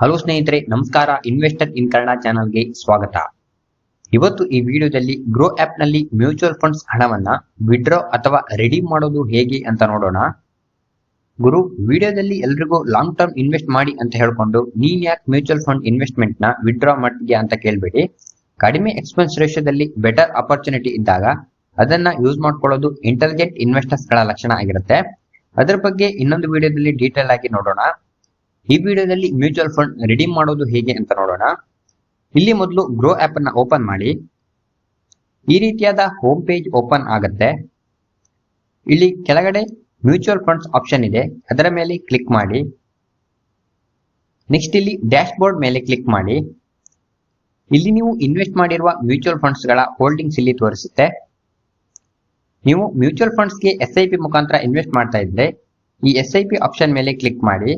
Hello ಸ್ನೇಹಿತರೆ, ನಮಸ್ಕಾರ. Investor ಇನ್ ಕನ್ನಡ ಚಾನಲ್ಗೆ ಸ್ವಾಗತ. ಇವತ್ತು ಈ ವಿಡಿಯೋದಲ್ಲಿ ಗ್ರೋ ಆಪ್ನಲ್ಲಿ ಮ್ಯೂಚುವಲ್ ಫಂಡ್ಸ್ ಹಣವನ್ನ ವಿಡ್ರಾ ಅಥವಾ ರೆಡೀಮ್ ಮಾಡೋದು ಹೇಗೆ ಅಂತ ನೋಡೋಣ. ಗುರು, ವಿಡಿಯೋದಲ್ಲಿ ಎಲ್ರಿಗೂ ಲಾಂಗ್ ಟರ್ಮ್ ಇನ್ವೆಸ್ಟ್ ಮಾಡಿ ಅಂತ ಹೇಳ್ಕೊಂಡು ನೀನ್ ಯಾಕೆ ಮ್ಯೂಚುವಲ್ ಫಂಡ್ ಇನ್ವೆಸ್ಟ್ಮೆಂಟ್ನ ವಿಡ್ರಾ ಮಾಡ್ತೀಯಾ ಅಂತ ಕೇಳ್ಬೇಡಿ. ಕಡಿಮೆ ಎಕ್ಸ್ಪೆನ್ಸ್ ರೇಷಿಯೋದಲ್ಲಿ ಬೆಟರ್ ಅಪರ್ಚುನಿಟಿ ಇದ್ದಾಗ ಅದನ್ನ ಯೂಸ್ ಮಾಡ್ಕೊಳ್ಳೋದು ಇಂಟೆಲಿಜೆಂಟ್ ಇನ್ವೆಸ್ಟರ್ಸ್ಗಳ ಲಕ್ಷಣ ಆಗಿರುತ್ತೆ. ಅದರ ಬಗ್ಗೆ ಇನ್ನೊಂದು ವಿಡಿಯೋದಲ್ಲಿ ಡೀಟೇಲ್ ಆಗಿ ನೋಡೋಣ. ಈ ವಿಡಿಯೋದಲ್ಲಿ ಮ್ಯೂಚುವಲ್ ಫಂಡ್ ರಿಡೀಮ್ ಮಾಡೋದು ಹೇಗೆ ಅಂತ ನೋಡೋಣ. ಇಲ್ಲಿ ಮೊದಲು ಗ್ರೋ ಆಪ್ ಅನ್ನ ಓಪನ್ ಮಾಡಿ. ಈ ರೀತಿಯಾದ ಹೋಮ್ ಪೇಜ್ ಓಪನ್ ಆಗುತ್ತೆ. ಇಲ್ಲಿ ಕೆಳಗಡೆ ಮ್ಯೂಚುವಲ್ ಫಂಡ್ಸ್ ಆಪ್ಷನ್ ಇದೆ. ಅದರ ಮೇಲೆ ಕ್ಲಿಕ್ ಮಾಡಿ. ನೆಕ್ಸ್ಟ್ ಇಲ್ಲಿ ಡ್ಯಾಶ್ ಬೋರ್ಡ್ ಮೇಲೆ ಕ್ಲಿಕ್ ಮಾಡಿ. ಇಲ್ಲಿ ನೀವು ಇನ್ವೆಸ್ಟ್ ಮಾಡಿರುವ ಮ್ಯೂಚುವಲ್ ಫಂಡ್ಸ್ಗಳ ಹೋಲ್ಡಿಂಗ್ಸ್ ಇಲ್ಲಿ ತೋರಿಸುತ್ತೆ. ನೀವು ಮ್ಯೂಚುವಲ್ ಫಂಡ್ಸ್ಗೆ ಎಸ್ ಐ ಪಿ ಮುಖಾಂತರ ಇನ್ವೆಸ್ಟ್ ಮಾಡ್ತಾ ಇದ್ರೆ ಈ ಎಸ್ ಐ ಪಿ ಆಪ್ಷನ್ ಮೇಲೆ ಕ್ಲಿಕ್ ಮಾಡಿ.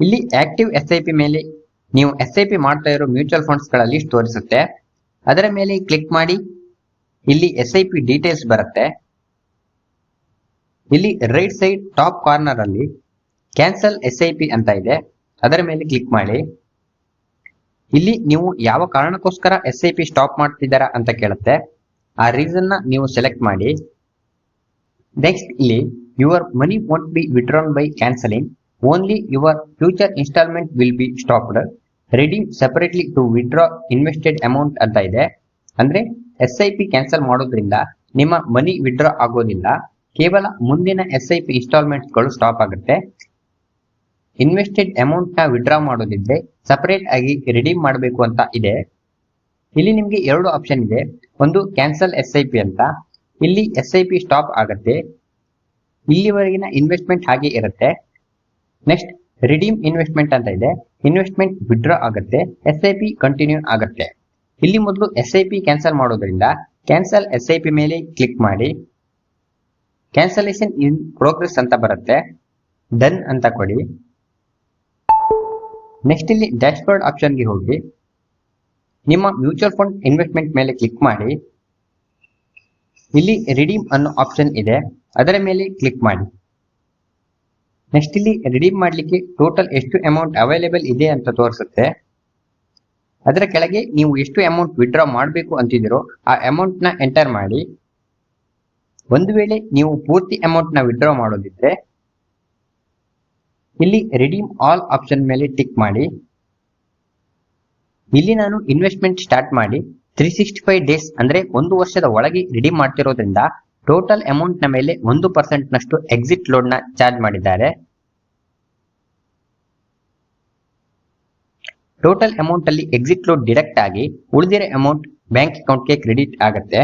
ಇಲ್ಲಿ ಆಕ್ಟಿವ್ ಎಸ್ ಐ ಪಿ ಮೇಲೆ ನೀವು ಎಸ್ ಐ ಪಿ ಮಾಡ್ತಾ ಇರೋ ಮ್ಯೂಚುವಲ್ ಫಂಡ್ಸ್ಗಳ ಲಿಸ್ಟ್ ತೋರಿಸುತ್ತೆ. ಅದರ ಮೇಲೆ ಕ್ಲಿಕ್ ಮಾಡಿ. ಇಲ್ಲಿ ಎಸ್ ಐ ಪಿ ಡೀಟೇಲ್ಸ್ ಬರುತ್ತೆ. ಇಲ್ಲಿ ರೈಟ್ ಸೈಡ್ ಟಾಪ್ ಕಾರ್ನರ್ ಅಲ್ಲಿ ಕ್ಯಾನ್ಸಲ್ ಎಸ್ ಐ ಪಿ ಅಂತ ಇದೆ. ಅದರ ಮೇಲೆ ಕ್ಲಿಕ್ ಮಾಡಿ. ಇಲ್ಲಿ ನೀವು ಯಾವ ಕಾರಣಕ್ಕೋಸ್ಕರ ಎಸ್ ಐ ಪಿ ಸ್ಟಾಪ್ ಮಾಡ್ತಿದ್ದೀರಾ ಅಂತ ಕೇಳುತ್ತೆ. ಆ ರೀಸನ್ನ ನೀವು ಸೆಲೆಕ್ಟ್ ಮಾಡಿ. ನೆಕ್ಸ್ಟ್ ಇಲ್ಲಿ your money want be withdrawn by cancelling. Only your future instalment will be stopped redeem separately to withdraw invested amount ಅಂತ ಇದೆ. ಅಂದ್ರೆ ಎಸ್ ಐ ಪಿ ಕ್ಯಾನ್ಸಲ್ ಮಾಡೋದ್ರಿಂದ ನಿಮ್ಮ ಮನಿ ವಿಡ್ರಾ ಆಗೋದಿಲ್ಲ. ಕೇವಲ ಮುಂದಿನ ಎಸ್ ಐ ಪಿ ಇನ್ಸ್ಟಾಲ್ಮೆಂಟ್ಗಳು ಸ್ಟಾಪ್ ಆಗುತ್ತೆ. ಇನ್ವೆಸ್ಟೆಡ್ ಅಮೌಂಟ್ನ ವಿಡ್ರಾ ಮಾಡೋದಿದ್ರೆ ಸಪರೇಟ್ ಆಗಿ ರಿಡೀಮ್ ಮಾಡಬೇಕು ಅಂತ ಇದೆ. ಇಲ್ಲಿ ನಿಮಗೆ ಎರಡು ಆಪ್ಷನ್ ಇದೆ. ಒಂದು ಕ್ಯಾನ್ಸಲ್ ಎಸ್ ಐ ಪಿ ಅಂತ. ಇಲ್ಲಿ ಎಸ್ ಐ ಪಿ ಸ್ಟಾಪ್ ಆಗುತ್ತೆ. ಇಲ್ಲಿವರೆಗಿನ ಇನ್ವೆಸ್ಟ್ಮೆಂಟ್ ಹಾಗೆ ಇರುತ್ತೆ. ನೆಕ್ಸ್ಟ್ ರಿಡೀಮ್ ಇನ್ವೆಸ್ಟ್ಮೆಂಟ್ ಅಂತ ಇದೆ. ಇನ್ವೆಸ್ಟ್ಮೆಂಟ್ ವಿಡ್ರಾ ಆಗುತ್ತೆ. ಎಸ್ ಐ ಪಿ ಕಂಟಿನ್ಯೂ ಆಗುತ್ತೆ. ಇಲ್ಲಿ ಮೊದಲು ಎಸ್ ಐ ಪಿ ಕ್ಯಾನ್ಸಲ್ ಮಾಡೋದ್ರಿಂದ ಕ್ಯಾನ್ಸಲ್ ಎಸ್ ಐ ಪಿ ಮೇಲೆ ಕ್ಲಿಕ್ ಮಾಡಿ. ಕ್ಯಾನ್ಸಲೇಷನ್ ಇನ್ ಪ್ರೋಗ್ರೆಸ್ ಅಂತ ಬರುತ್ತೆ. ಡನ್ ಅಂತ ಕೊಡಿ. ನೆಕ್ಸ್ಟ್ ಇಲ್ಲಿ ಡ್ಯಾಶ್ಬೋರ್ಡ್ ಆಪ್ಷನ್ಗೆ ಹೋಗಿ. ನಿಮ್ಮ ಮ್ಯೂಚುವಲ್ ಫಂಡ್ ಇನ್ವೆಸ್ಟ್ಮೆಂಟ್ ಮೇಲೆ ಕ್ಲಿಕ್ ಮಾಡಿ. ಇಲ್ಲಿ ರಿಡೀಮ್ ಅನ್ನೋ ಆಪ್ಷನ್ ಇದೆ. ಅದರ ಮೇಲೆ ಕ್ಲಿಕ್ ಮಾಡಿ. ನೆಕ್ಸ್ಟ್ ಇಲ್ಲಿ ರಿಡೀಮ್ ಮಾಡಲಿಕ್ಕೆ ಟೋಟಲ್ ಎಷ್ಟು ಅಮೌಂಟ್ ಅವೈಲೇಬಲ್ ಇದೆ ಅಂತ ತೋರಿಸುತ್ತೆ. ಅದರ ಕೆಳಗೆ ನೀವು ಎಷ್ಟು ಅಮೌಂಟ್ ವಿಡ್ರಾ ಮಾಡಬೇಕು ಅಂತಿದ್ದೀರೋ ಆ ಅಮೌಂಟ್ನ ಎಂಟರ್ ಮಾಡಿ. ಒಂದು ವೇಳೆ ನೀವು ಪೂರ್ತಿ ಅಮೌಂಟ್ನ ವಿಡ್ರಾ ಮಾಡೋದಿದ್ರೆ ಇಲ್ಲಿ ರಿಡೀಮ್ ಆಲ್ ಆಪ್ಷನ್ ಮೇಲೆ ಟಿಕ್ ಮಾಡಿ. ಇಲ್ಲಿ ನಾನು ಇನ್ವೆಸ್ಟ್ಮೆಂಟ್ ಸ್ಟಾರ್ಟ್ ಮಾಡಿ. ತ್ರೀ ಸಿಕ್ಸ್ಟಿ ಫೈವ್ ಡೇಸ್ ಅಂದ್ರೆ ಒಂದು ವರ್ಷದ ಒಳಗೆ ರಿಡೀಮ್ ಮಾಡ್ತಿರೋದ್ರಿಂದ ಟೋಟಲ್ ಅಮೌಂಟ್ನ ಮೇಲೆ ಒಂದು ಪರ್ಸೆಂಟ್ ನಷ್ಟು ಎಕ್ಸಿಟ್ ಲೋಡ್ನ ಚಾರ್ಜ್ ಮಾಡಿದ್ದಾರೆ. ಟೋಟಲ್ ಅಮೌಂಟ್ ಅಲ್ಲಿ ಎಕ್ಸಿಟ್ ಲೋಡ್ ಡಿರೆಕ್ಟ್ ಆಗಿ ಉಳಿದಿರೋ ಅಮೌಂಟ್ ಬ್ಯಾಂಕ್ ಅಕೌಂಟ್ಗೆ ಕ್ರೆಡಿಟ್ ಆಗುತ್ತೆ.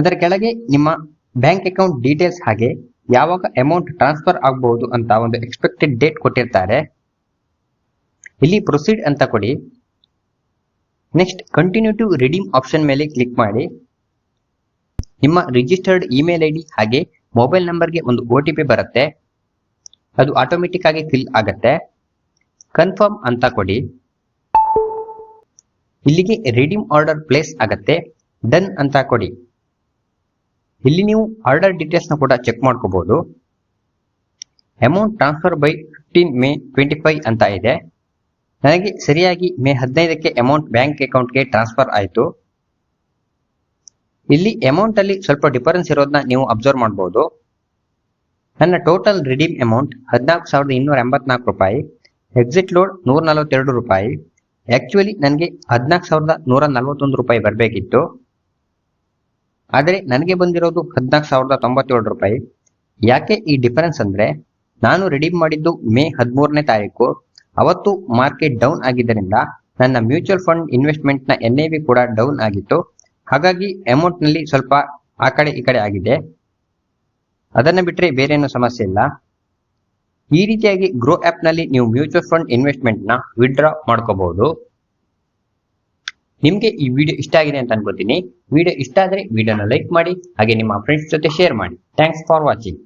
ಅದರ ಕೆಳಗೆ ನಿಮ್ಮ ಬ್ಯಾಂಕ್ ಅಕೌಂಟ್ ಡೀಟೇಲ್ಸ್ ಹಾಗೆ ಯಾವಾಗ ಅಮೌಂಟ್ ಟ್ರಾನ್ಸ್ಫರ್ ಆಗಬಹುದು ಅಂತ ಒಂದು ಎಕ್ಸ್ಪೆಕ್ಟೆಡ್ ಡೇಟ್ ಕೊಟ್ಟಿರ್ತಾರೆ. ಇಲ್ಲಿ ಪ್ರೊಸೀಡ್ ಅಂತ ಕೊಡಿ. Next continue to redeem option ಮೇಲೆ ಕ್ಲಿಕ್ ಮಾಡಿ. ನಿಮ್ಮ ರಿಜಿಸ್ಟರ್ಡ್ ಇಮೇಲ್ ಐ ಡಿ ಹಾಗೆ ಮೊಬೈಲ್ ನಂಬರ್ಗೆ ಒಂದು ಒ ಟಿ ಪಿ ಬರುತ್ತೆ. ಅದು ಆಟೋಮೆಟಿಕ್ ಆಗಿ ಫಿಲ್ ಆಗುತ್ತೆ. ಕನ್ಫರ್ಮ್ ಅಂತ ಕೊಡಿ. ಇಲ್ಲಿಗೆ ರಿಡೀಮ್ ಆರ್ಡರ್ ಪ್ಲೇಸ್ ಆಗತ್ತೆ. ಡನ್ ಅಂತ ಕೊಡಿ. ಇಲ್ಲಿ ನೀವು ಆರ್ಡರ್ ಡೀಟೇಲ್ಸ್ನ ಕೂಡ ಚೆಕ್ ಮಾಡ್ಕೋಬಹುದು amount transfer by fifteen May twenty five ಅಂತ ಇದೆ. ನನಗೆ ಸರಿಯಾಗಿ ಮೇ ಹದಿನೈದಕ್ಕೆ ಅಮೌಂಟ್ ಬ್ಯಾಂಕ್ ಅಕೌಂಟ್ಗೆ ಟ್ರಾನ್ಸ್ಫರ್ ಆಯಿತು. ಇಲ್ಲಿ ಅಮೌಂಟ್ ಅಲ್ಲಿ ಸ್ವಲ್ಪ ಡಿಫರೆನ್ಸ್ ಇರೋದನ್ನ ನೀವು ಅಬ್ಸರ್ವ್ ಮಾಡಬಹುದು ನನ್ನ ಟೋಟಲ್ ರಿಡೀಮ್ ಅಮೌಂಟ್ ಹದಿನಾಲ್ಕು ಸಾವಿರದ ಇನ್ನೂರ ಎಂಬತ್ನಾಲ್ಕು ರೂಪಾಯಿ ಎಕ್ಸಿಟ್ ಲೋಡ್ ನೂರ ನಲವತ್ತೆರಡು ರೂಪಾಯಿ. ಆಕ್ಚುಲಿ ನನಗೆ ಹದಿನಾಲ್ಕು ಸಾವಿರದ ನೂರ ನಲವತ್ತೊಂದು ರೂಪಾಯಿ ಬರಬೇಕಿತ್ತು. ಆದರೆ ನನಗೆ ಬಂದಿರೋದು ಹದಿನಾಲ್ಕು ಸಾವಿರದ ತೊಂಬತ್ತೇಳು ರೂಪಾಯಿ. ಯಾಕೆ ಈ ಡಿಫರೆನ್ಸ್ ಅಂದರೆ ನಾನು ರಿಡೀಮ್ ಮಾಡಿದ್ದು ಮೇ ಹದಿಮೂರನೇ ತಾರೀಕು. ಅವತ್ತು ಮಾರ್ಕೆಟ್ ಡೌನ್ ಆಗಿದ್ದರಿಂದ ನನ್ನ ಮ್ಯೂಚುವಲ್ ಫಂಡ್ ಇನ್ವೆಸ್ಟ್ಮೆಂಟ್ನ ಎನ್ ಎ ವಿ ಕೂಡ ಡೌನ್ ಆಗಿತ್ತು. ಹಾಗಾಗಿ ಅಮೌಂಟ್ನಲ್ಲಿ ಸ್ವಲ್ಪ ಆ ಕಡೆ ಈ ಕಡೆ ಆಗಿದೆ. ಅದನ್ನ ಬಿಟ್ಟರೆ ಬೇರೆ ಏನೂ ಸಮಸ್ಯೆ ಇಲ್ಲ. ಈ ರೀತಿಯಾಗಿ ಗ್ರೋ ಆಪ್ನಲ್ಲಿ ನೀವು ಮ್ಯೂಚುವಲ್ ಫಂಡ್ ಇನ್ವೆಸ್ಟ್ಮೆಂಟ್ನ ವಿಡ್ರಾ ಮಾಡ್ಕೋಬಹುದು. ನಿಮ್ಗೆ ಈ ವಿಡಿಯೋ ಇಷ್ಟ ಆಗಿದೆ ಅಂತ ಅನ್ಕೋತೀನಿ. ವಿಡಿಯೋ ಇಷ್ಟ ಆದ್ರೆ ವಿಡಿಯೋನ ಲೈಕ್ ಮಾಡಿ, ಹಾಗೆ ನಿಮ್ಮ ಫ್ರೆಂಡ್ಸ್ ಜೊತೆ ಶೇರ್ ಮಾಡಿ. Thanks for watching